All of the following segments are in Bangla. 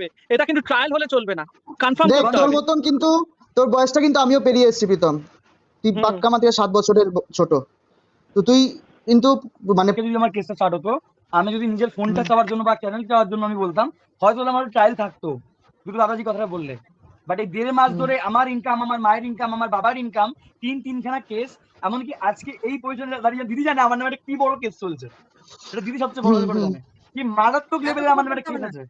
যাবে এটা কিন্তু ট্রায়াল হলে চলবে না। কনফার্ম দেখ করতে তোর হবে। মতন কিন্তু তোর বয়সটা কিন্তু আমিও পেরিয়ে এসেছি প্রীতম। তুই পাক্কা আমার থেকে সাত বছরের ছোট। তো তুই কিন্তু মানে যদি আমার কেসটা স্টার্ট হতো আমি যদি নিজের ফোনটা চাওয়ার জন্য বা চ্যানেল চাওয়ার জন্য আমি বলতাম হয়তো আমার ট্রায়াল থাকতো। দুটো দাদাজি কথাটা বললে। বাট এই দেড় মাস ধরে আমার ইনকাম আমার মায়ের ইনকাম আমার বাবার ইনকাম তিন তিনখানা কেস এমনকি আজকে এই পজিশনে দাঁড়িয়ে দিদি জানে আমার নামে একটা কি বড় কেস চলছে। সেটা দিদি সবচেয়ে বড় করে জানে। কি মারাত্মক লেভেলের আমার নামে একটা কেস আছে।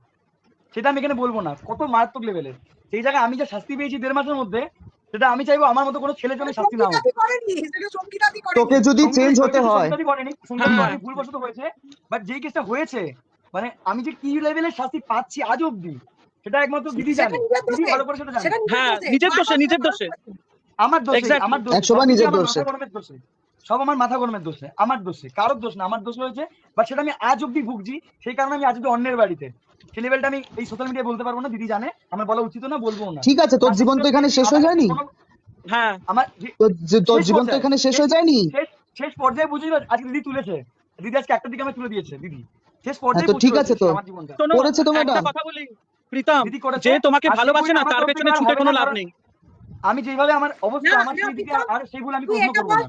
সেটা আমি এখানে বলব না। কত মারাত্মক লেভেলের সেই জায়গায় আমি যা শাস্তি পেয়েছি দেড় মাসের মধ্যে সেটা আমি চাইব আমার মতো কোনো ছেলে জন্য শাস্তি না হোক। তোকে যদি চেঞ্জ হতে হয়। হ্যাঁ। ভুলবশত হয়েছে। বাট যেই কেসটা হয়েছে মানে আমি যে কি লেভেলের শাস্তি পাচ্ছি আজ অব্দি সেটা একমাত্র দিদি জানে। দিদি ভালো করে সেটা জানে। হ্যাঁ, নিজের দোষে, নিজের দোষে। আমার দোষে. আমার দোষে। একশো বার নিজের কিছু আমার দোষে। সব আমার মাথা গরমের দোষে আমার দোষে কারোর দোষ না আমার দোষ রয়েছে বাট সেটা আমি আজ অব্দি ভুগছি সেই কারণে আমি আজ অব্দি অন্যের বাড়িতে। সেই লেভেলটা আমি এই সোশ্যাল মিডিয়ায় বলতে পারব না দিদি জানে আমার বলা উচিত না বলব না। ঠিক আছে তোর জীবন তো এখানে শেষ হয়ে যায়নি? হ্যাঁ। আমার তোর জীবন তো এখানে শেষ হয়ে যায়নি? শেষ পর্যায়ে বুঝলি আজকে দিদি তুলেছে। দিদি আজকে একটা দিকে আমার তুলে দিয়েছে দিদি। শেষ হ্যাঁ, পর্যায়ে তো ঠিক আছে তো। আমার জীবনটা। শোনো, করেছে তো একটা ম্যাডাম। কথা বলি প্রীতম যে তোমাকে ভালোবাসে না তার পেছনে ছুটে কোনো লাভ নেই। আমি যেভাবে আমার অবস্থা আমার না, সেই দিকে আর সেই ভুল আমি কখনো এটা না।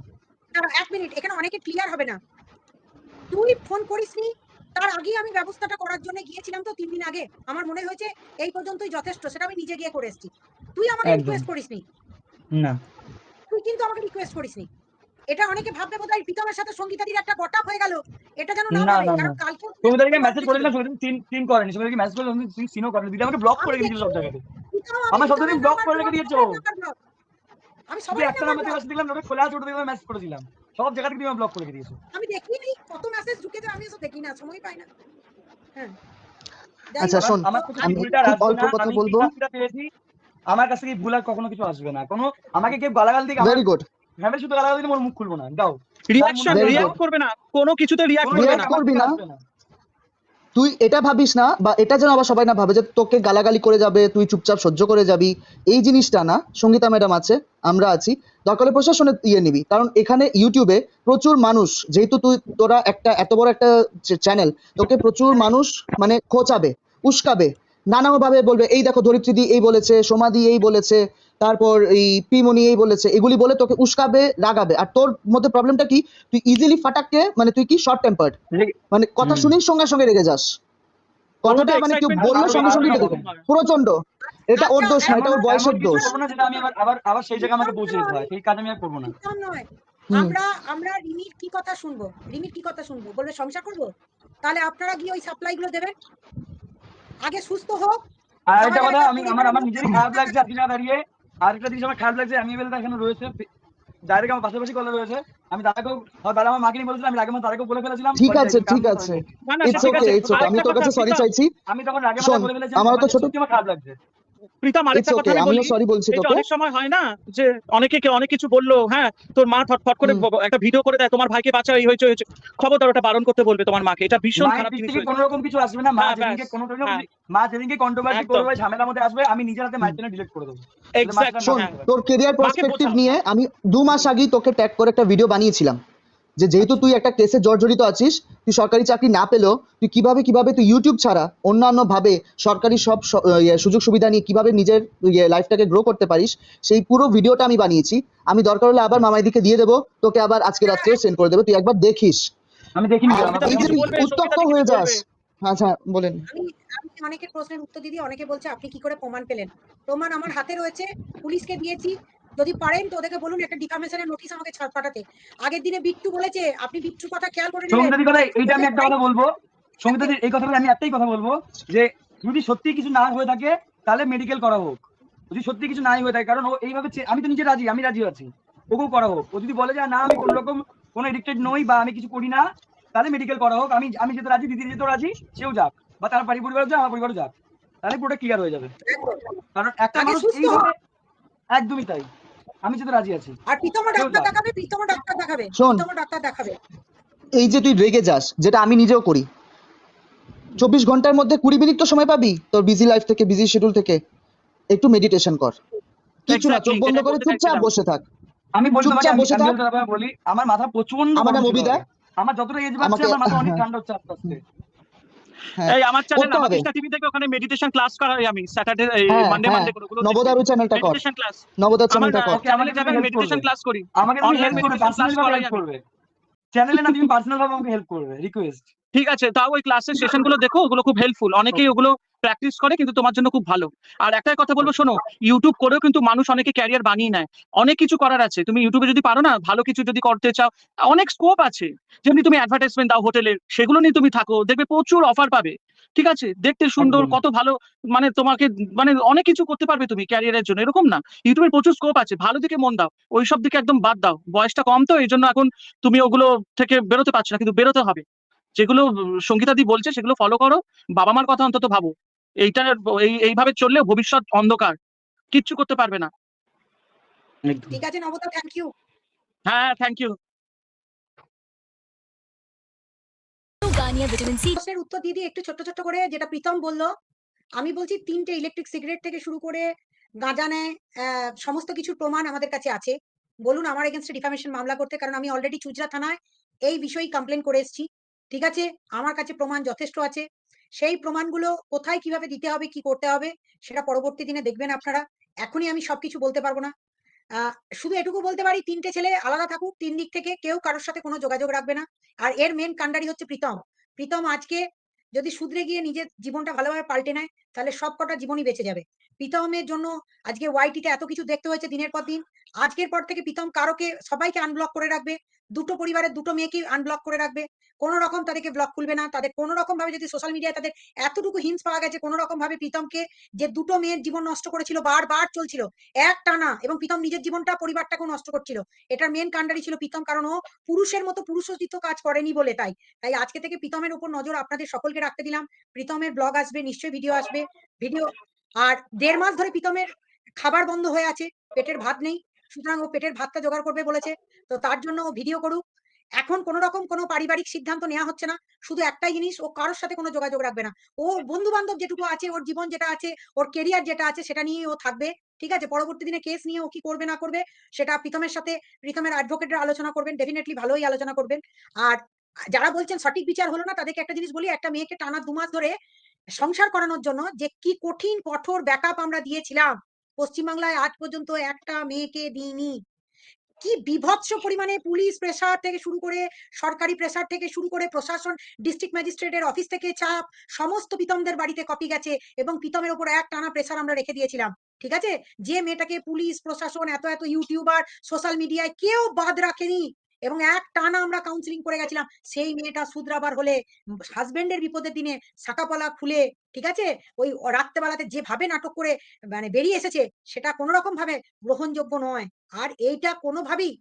এক মিনিট এখানে অনেকে ক্লিয়ার হবে না। তুই ফোন করিসনি তার আগে আমি ব্যবস্থাটা করার জন্য গিয়েছিলাম তো তিন দিন আগে। আমার মনে হয়েছে এই পর্যন্তই যথেষ্ট সেটা আমি নিজে গিয়ে করে এসেছি। তুই আমাকে রিকোয়েস্ট করিসনি না। তুই কিন্তু আমাকে রিকোয়েস্ট করিসনি এটা অনেকে ভাববে বোধহয় প্রীতমের সাথে সঙ্গীতাদির একটা গটা হয়ে গেল। এটা যেন না না, ভাবে কারণ কালকে তুমি তাদেরকে মেসেজ করেছিলাম সঙ্গে সিন সিন করেনি। সঙ্গে মেসেজ সিনও করেনি। দিদি আমাকে ব্লক করে দিয়েছিল সব জায়গাতে। আমার সব দিন block করে রেখে দিয়েছ। আমি সবাই একটা নাম্বার থেকে দিলাম। ওটা খোলা আছে ওটা থেকে মেসেজ করে দিলাম। সব জায়গা থেকে তুমি ব্লক করে দিয়েছ। আমি দেখিনি কত মেসেজ ঢুকেছে আমি এসব দেখি না সময় পাই না। হ্যাঁ। আচ্ছা, শোন, আমার কাছে আমি অল্প কথা বলব। আমার কাছ থেকে ভুল আর কখনো কিছু আসবে না। কোনো আমাকে কেউ গালাগাল দিকে ভেরি গুড ফ্যামিলি শুধু গালাগাল দিলে মোর মুখ খুলবো না। দাও। রিয়াকশন Very রিয়াক্ট করবে না। কোনো কিছুতে রিয়াক্ট করবে না। করবি না? তুই এটা ভাবিস না বা এটা যেন আবার সবাই না ভাবে যে তোকে গালাগালি করে যাবে, তুই চুপচাপ সহ্য করে যাবি। এই জিনিসটা না, সঙ্গীতা ম্যাডাম আছে, আমরা আছি। দরকার হলে প্রশাসনে ইয়ে নিবি, কারণ এখানে ইউটিউবে প্রচুর মানুষ, যেহেতু তুই, তোরা একটা, এত বড় একটা চ্যানেল, তোকে প্রচুর মানুষ মানে খোঁচাবে, উস্কাবে, নানাভাবে বলবে, এই দেখো ধরিত্রীদি এই বলেছে সোমাদি এই বলেছে। তারপর এই পিমনি এই বলেছে এগুলি বলে তোকে উস্কাবে রাগাবে। আর তোর মধ্যে প্রবলেমটা কি? তুই ইজিলি ফাটাককে মানে তুই কি শর্ট টেম্পার্ড মানে কথা। শুনেই সঙ্গে সঙ্গে রেগে যাস। কথাটা মানে কেউ বলল সঙ্গে সঙ্গে রেগে প্রচণ্ড এটা ওর দোষ না এটা ওর বয়সের দোষ। আমি আবার আবার আবার সেই জায়গায় আমাকে পৌঁছে দিতে হয়। সেই কাজ আমি আর করব না। আমরা আমরা রিমির কি কথা শুনব? রিমির কি কথা শুনব? বলবে সংসার করব? তাহলে আপনারা গিয়ে ওই সাপ্লাই গুলো দেবেন? আগে সুস্থ হোক আর একটা আমার কথা আমি আমার আমার নিজেরই খারাপ লাগছে আজকে না দাঁড়িয়ে। আর একটা জিনিস আমার খারাপ লাগছে আমি বেলা এখানে রয়েছে ডাইরেক্ট আমার পাশাপাশি কলে রয়েছে। আমি দাদাকেও দাদা আমার মাকে নিয়ে বলেছিলাম আমি আগে আমার দাদাকেও বলে ফেলেছিলাম। ঠিক আছে ঠিক আছে। ইটস ওকে ইটস ওকে আমি তোর কাছে সরি চাইছি। আমি তখন আগে শোন, বলে ফেলেছি আমার তো ছোট- খারাপ লাগছে। প্রীতম আরেকটা কথা আমি বলি সরি বলছি। তোকে। অনেক সময় হয় না যে অনেকে কে- অনেক কিছু বলল হ্যাঁ তোর মা করে একটা ভিডিও করে দেয় তোমার ভাইকে বাঁচাও এই হয়েছে হয়েছে। খবরদার ওটা বারণ করতে বলবে তোমার মাকে। এটা ভীষণ খারাপ জিনিস কোনো রকম কিছু আসবে না মা হ্যাঁ, যেদিনকে কোনো রকম হ্যাঁ। মা যেদিনকে কন্ট্রোভার্সি করবে ঝামেলার মধ্যে আসবে আমি নিজের হাতে মায়ের জন্য ডিলিট করে দেবো। এক্স্যাক্ট। তোর পার্সপেক্টিভ নিয়ে আমি দু মাস আগেই তোকে ট্যাগ করে একটা ভিডিও বানিয়েছিলাম। যে যেহেতু তুই একটা কেসে জর্জরিত আছিস তুই সরকারি চাকরি না পেলেও তুই কীভাবে কীভাবে তুই ইউটিউব ছাড়া অন্যান্য ভাবে সরকারি সব ইয়ে, সুযোগ সুবিধা নিয়ে কীভাবে নিজের লাইফটাকে গ্রো করতে পারিস সেই পুরো ভিডিওটা আমি বানিয়েছি। আমি দরকার হলে আবার মামাইদিকে দিয়ে দেবো তোকে আবার আজকে রাত্রে সেন্ড করে দেবো তুই একবার দেখিস। আমি দেখিনি উত্তপ্ত হয়ে যাস আচ্ছা বলেন। আমি আমি অনেকের প্রশ্নের উত্তর দিদি অনেকে বলছে আপনি কি করে প্রমাণ পেলেন? প্রমাণ আমার হাতে রয়েছে পুলিশকে দিয়েছি যদি পারেন তো ওদেরকে বলুন একটা ডিফামেশনের নোটিশ আমাকে পাঠাতে। আগের দিনে বিট্টু বলেছে আপনি বিট্টুর কথা খেয়াল করে সঙ্গীতাদির কথা এইটা আমি একটা কথা বলব। সঙ্গীতাদির এই কথাটা আমি একটাই কথা বলব যে যদি সত্যি কিছু না হয়ে থাকে তাহলে মেডিকেল করা হোক। যদি সত্যি কিছু নাই হয়ে থাকে কারণ ও এইভাবে আমি তো নিজে রাজি আমি রাজি আছি। ওকেও করা হোক। ও যদি বলে যে না আমি কোনো রকম কোনো এডিক্টেড নই বা আমি কিছু করি না তাহলে মেডিকেল করা হোক। আমি আমি যেতে রাজি দিদি যেতে রাজি সেও যাক। বা তার বাড়ি পরিবার যাক আমার পরিবারও যাক। তাহলে পুরোটা ক্লিয়ার হয়ে যাবে। কারণ একটা মানুষ এইভাবে একদমই তাই। আমি যেতে রাজি আছি। আর প্রীতম ডাক্তার দেখাবে প্রীতম ডাক্তার দেখাবে প্রীতম ডাক্তার দেখাবে। এই যে তুই রেগে যাস যেটা আমি নিজেও করি। চব্বিশ ঘণ্টার মধ্যে কুড়ি মিনিট তো সময় পাবি তোর বিজি লাইফ থেকে বিজি শিডিউল থেকে। একটু মেডিটেশন কর। কিছু না চোখ বন্ধ করে চুপচাপ বসে থাক। আমি চুপচাপ বসে থাক। বলি আমার মাথা প্রচণ্ড আমার অভিদা। আগে। আমার যতটা এজ বাড়ছে আমার মাথা অনেক হ্যাঁ। ঠান্ডা হচ্ছে আস্তে আস্তে হ্যাঁ এই আমার চ্যানেল আমার কৃষ্ণা টিভি থেকে ওখানে মেডিটেশন ক্লাস করাই আমি স্যাটারডে হ্যাঁ, মানডে হ্যাঁ। মানডে করে নবদারু চ্যানেলটা কর। মেডিটেশন ক্লাস নবদার চ্যানেলটা কর। চ্যানেলে তুমি মেডিটেশন ক্লাস করি। আমাকে তুমি হেল্প করবে পার্সোনাল ভাবে হেল্প করবে। চ্যানেলে না তুমি পার্সোনাল ভাবে আমাকে হেল্প করবে রিকোয়েস্ট ঠিক আছে তাও ওই ক্লাসের সেশনগুলো দেখো ওগুলো খুব হেল্পফুল অনেকেই ওগুলো প্র্যাকটিস করে কিন্তু তোমার জন্য খুব ভালো। আর একটাই কথা বলব শোনো ইউটিউব করেও কিন্তু মানুষ অনেকে ক্যারিয়ার বানিয়ে নেয়। অনেক কিছু করার আছে। তুমি ইউটিউবে যদি পারো না ভালো কিছু যদি করতে চাও অনেক স্কোপ আছে। যেমনি তুমি অ্যাডভার্টাইজমেন্ট দাও হোটেলের সেগুলো নিয়ে তুমি থাকো দেখবে প্রচুর অফার পাবে। ঠিক আছে? দেখতে সুন্দর কত ভালো মানে তোমাকে মানে অনেক কিছু করতে পারবে তুমি ক্যারিয়ারের জন্য এরকম না। ইউটিউবের প্রচুর স্কোপ আছে। ভালো দিকে মন দাও। ওইসব দিকে একদম বাদ দাও। বয়সটা কম তো এই জন্য এখন তুমি ওগুলো থেকে বেরোতে পারছ না কিন্তু বেরোতে হবে। যেগুলো সঙ্গীতাদি বলছে সেগুলো ফলো করো। বাবা মার কথা অন্তত ভাবো। এইটা এই এইভাবে চললে ভবিষ্যৎ অন্ধকার। কিচ্ছু করতে পারবে না। ঠিক আছে নবতা থ্যাংক ইউ হ্যাঁ thank you Garnier vitamin C প্রশ্নের উত্তর দিয়ে দিই একটু ছোট্ট ছোট্ট করে যেটা প্রীতম বলল আমি বলছি তিনটে ইলেকট্রিক সিগারেট থেকে শুরু করে গাঁজা নেয় আহ, সমস্ত কিছুর প্রমাণ আমাদের কাছে আছে। বলুন আমার এগেনস্টে ডিফামেশন মামলা করতে কারণ আমি অলরেডি চুচরা থানায় এই বিষয়ে কমপ্লেন করে এসেছি। ঠিক আছে আমার কাছে প্রমাণ যথেষ্ট আছে। সেই প্রমাণগুলো কোথায় কীভাবে দিতে হবে, কি করতে হবে, সেটা পরবর্তী দিনে দেখবেন আপনারা। এখনই আমি সবকিছু বলতে পারব না। শুধু এটুকু বলতে পারি, তিনটে ছেলে আলাদা থাকুক, তিন দিক থেকে কেউ কারোর সাথে কোনো যোগাযোগ রাখবে না। আর এর মেন কাণ্ডারি হচ্ছে প্রীতম। প্রীতম আজকে যদি শুধরে গিয়ে নিজের জীবনটা ভালোভাবে পাল্টে নেয়, তাহলে সব কটা জীবনই বেঁচে যাবে। প্রীতমের জন্য আজকে ওয়াইটিতে এত কিছু দেখতে হয়েছে দিনের পর দিন। আজকের পর থেকে প্রীতম কারোকে, সবাইকে আনব্লক করে রাখবে। দুটো পরিবারের দুটো মেয়েকে আনব্লক করে রাখবে। কোনো রকম তাদেরকে ব্লক খুলবে না। তাদের কোনো রকম ভাবে যদি সোশ্যাল মিডিয়ায় তাদের এতটুকু হিংস পাওয়া গেছে, কোনো রকম ভাবে প্রীতমকে যে দুটো মেয়ের জীবন নষ্ট করেছিল, বারবার চলছিল, এক টানা এবং প্রীতম নিজের জীবনটা, পরিবারটাকেও নষ্ট করছিল। এটার মেন কাণ্ডারি ছিল প্রীতম, কারণ ও পুরুষের মতো পুরুষোচিত কাজ করেনি বলে তাই। তাই আজকে থেকে প্রীতমের উপর নজর আপনাদের সকলকে রাখতে দিলাম। প্রীতমের ব্লগ আসবে, নিশ্চয়ই ভিডিও আসবে। ভিডিও আর দেড় মাস ধরে প্রীতমের খাবার বন্ধ হয়ে আছে, পেটের ভাত নেই। সুতরাং ও পেটের ভাতটা জোগাড় করবে বলেছে। তো তার জন্য ও ভিডিও করুক। এখন কোন রকম কোনো পারিবারিক সিদ্ধান্ত নেওয়া হচ্ছে না। শুধু একটাই জিনিস ও কারোর সাথে কোনো যোগাযোগ রাখবে না। ও বন্ধু বান্ধব যেটুকু আছে ওর জীবন যেটা আছে ওর কেরিয়ার যেটা আছে সেটা নিয়ে ও থাকবে। ঠিক আছে? পরবর্তী দিনে কেস নিয়ে ও কি করবে না করবে সেটা প্রীতমের সাথে প্রীতমের অ্যাডভোকেটের আলোচনা করবেন ডেফিনেটলি ভালোই আলোচনা করবেন। আর যারা বলছেন সঠিক বিচার হলো না তাদেরকে একটা জিনিস বলি একটা মেয়েকে টানা দু মাস ধরে সংসার করানোর জন্য যে কি কঠিন কঠোর ব্যাকআপ আমরা দিয়েছিলাম। পশ্চিমবাংলায় আজ পর্যন্ত একটা মেয়েকে দিইনি। কি বিভৎস পরিমাণে পুলিশ প্রেসার থেকে শুরু করে সরকারি প্রেসার থেকে শুরু করে প্রশাসন ডিস্ট্রিক্ট ম্যাজিস্ট্রেটের অফিস থেকে চাপ, সমস্ত পিতমদের বাড়িতে কপি গেছে এবং পিতমের ওপর এক টানা প্রেসার আমরা রেখে দিয়েছিলাম। ঠিক আছে? যে মেয়েটাকে পুলিশ প্রশাসন, এত এত ইউটিউবার সোশ্যাল মিডিয়ায় কেউ বাদ রাখেনি। এবং এক টানা আমরা কাউন্সিলিং করে গেছিলাম। সেই মেয়েটা শুধরাবার হলে হাজবেন্ডের বিপদের দিনে শাকাপলা খুলে, ঠিক আছে? ওই রাত্রেবেলাতে যেভাবে নাটক করে মানে বেরিয়ে এসেছে, সেটা কোনো রকম ভাবে গ্রহণযোগ্য নয়। আর এইটা কোনোভাবেই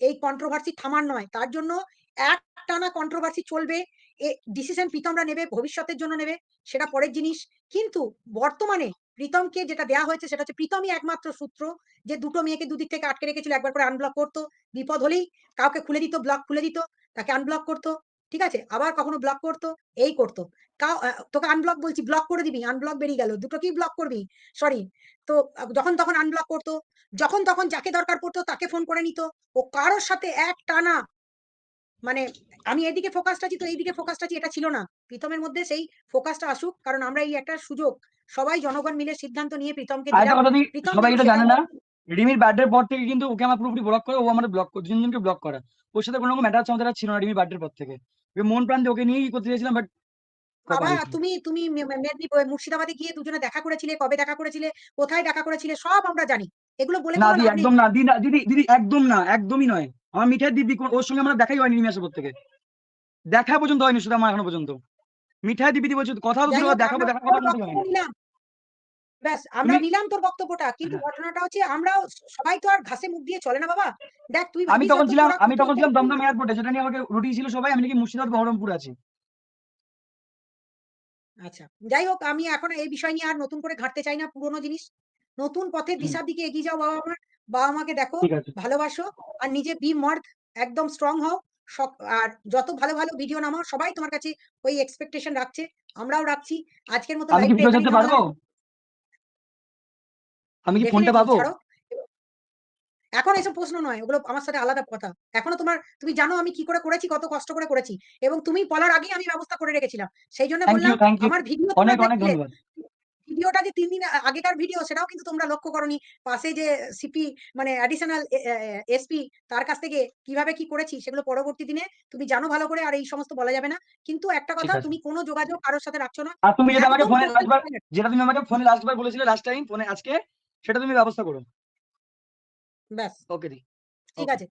এই কন্ট্রোভার্সি থামার নয়। তার জন্য এক টানা কন্ট্রোভার্সি চলবে, এ ডিসিশন প্রীতমরা নেবে, ভবিষ্যতের জন্য নেবে, সেটা পরের জিনিস। কিন্তু বর্তমানে প্রীতমকে যেটা দেয়া হয়েছে সেটা হচ্ছে প্রীতমই একমাত্র সূত্র যে দুটো মেয়েকে দুদিক থেকে আটকে রেখেছিল, একবার করে আনব্লক করতো। বিপদ হলেই কাউকে খুলে দিত ব্লক খুলে দিত, তাকে আনব্লক করতো। ঠিক আছে? আবার কখনো ব্লক করতো, এই করতো। কাউ তোকে আনব্লক বলছি ব্লক করে দিবি আনব্লক বেরিয়ে গেল, দুটোকেই ব্লক করবি সরি তো যখন তখন আনব্লক করতো, যখন তখন যাকে দরকার পড়তো তাকে ফোন করে নিত। ও কারোর সাথে এক টানা মানে আমি এদিকে ফোকাসটা আছি তো এইদিকে ফোকাসটা আছি এটা ছিল না। প্রীতমের মধ্যে সেই ফোকাসটা আসুক কারণ আমরা এই একটা সুযোগ সবাই জনগণ মিলে সিদ্ধান্ত নিয়ে প্রীতমকে সবাই এটা জানে না রিমির বার্থডে পর থেকে কিন্তু ওকে আমার পুরোপুরি ব্লক করে ও আমাদের ব্লক করে দুজনকে ব্লক করা। ওর সাথে কোনো রকম ম্যাটার আমাদের ছিল না রিমির বার্থডে পর থেকে। মন প্রাণ ওকে নিয়েই করতে চেয়েছিলাম বাট বাবা তুমি তুমি মেদিনীপুর মুর্শিদাবাদে গিয়ে দুজনে দেখা করেছিলে কবে দেখা করেছিলে কোথায় দেখা করেছিলে সব আমরা জানি। এগুলো বলে একদম না দিদি দিদি একদম না একদমই নয়। আমার মিঠাই কোন- ওর সঙ্গে আমার দেখাই হয়নি আসার পর থেকে। দেখা পর্যন্ত হয়নি শুধু আমার এখনও পর্যন্ত। মিঠাই দিদি বলছে কথা তো দেখাবো আমরা নিলাম ব্যাস আমরা নিলাম তোর বক্তব্যটা কিন্তু হ্যাঁ। ঘটনাটা হচ্ছে আমরাও সবাই তো আর ঘাসে মুখ দিয়ে চলে না বাবা। দেখ তুই আমি তখন ছিলাম আমি তখন ছিলাম দমদম এয়ারপোর্টে সেটা নিয়ে আমাকে রুটি ছিল সবাই আমি নাকি মুর্শিদাবাদ বহরমপুর আছি। আচ্ছা যাই হোক আমি এখন এই বিষয় নিয়ে আর নতুন করে ঘাটতে চাই না পুরোনো জিনিস। নতুন পথের হুম। দিশার দিকে এগিয়ে যাও বাবা আমার। বাবা মাকে দেখো ভালোবাসো আর নিজে বি মর্দ একদম স্ট্রং হও। আর যত ভালো ভালো ভিডিও নামাও সবাই তোমার কাছে ওই এক্সপেকটেশন রাখছে আমরাও রাখছি। আজকের মতো আমি কি ফোনটা পাবো? এখন এসব প্রশ্ন নয় ওগুলো আমার সাথে আলাদা কথা। এখনও তোমার তুমি জানো আমি কি করে করেছি কত কষ্ট করে করেছি। এবং তুমি বলার আগেই আমি ব্যবস্থা করে রেখেছিলাম। সেই জন্য বললাম আমার ভিডিও অনেক অনেক ধন্যবাদ। ভিডিওটা যে তিন দিন আগেকার ভিডিও সেটাও কিন্তু তোমরা লক্ষ্য করনি। পাশে যে সিপি মানে অ্যাডিশনাল এসপি তার কাছ থেকে কীভাবে কি করেছি সেগুলো পরবর্তী দিনে তুমি জানো ভালো করে আর এই সমস্ত বলা যাবে না। কিন্তু একটা কথা তুমি কোনো যোগাযোগ কারোর সাথে রাখছো না। আর তুমি যেটা আমাকে ফোনে লাস্টবার যেটা তুমি আমাকে ফোনে লাস্টবার বলেছিলে লাস্ট টাইম ফোনে আজকে সেটা তুমি ব্যবস্থা করো। ব্যাস। ওকে দি। ঠিক আছে।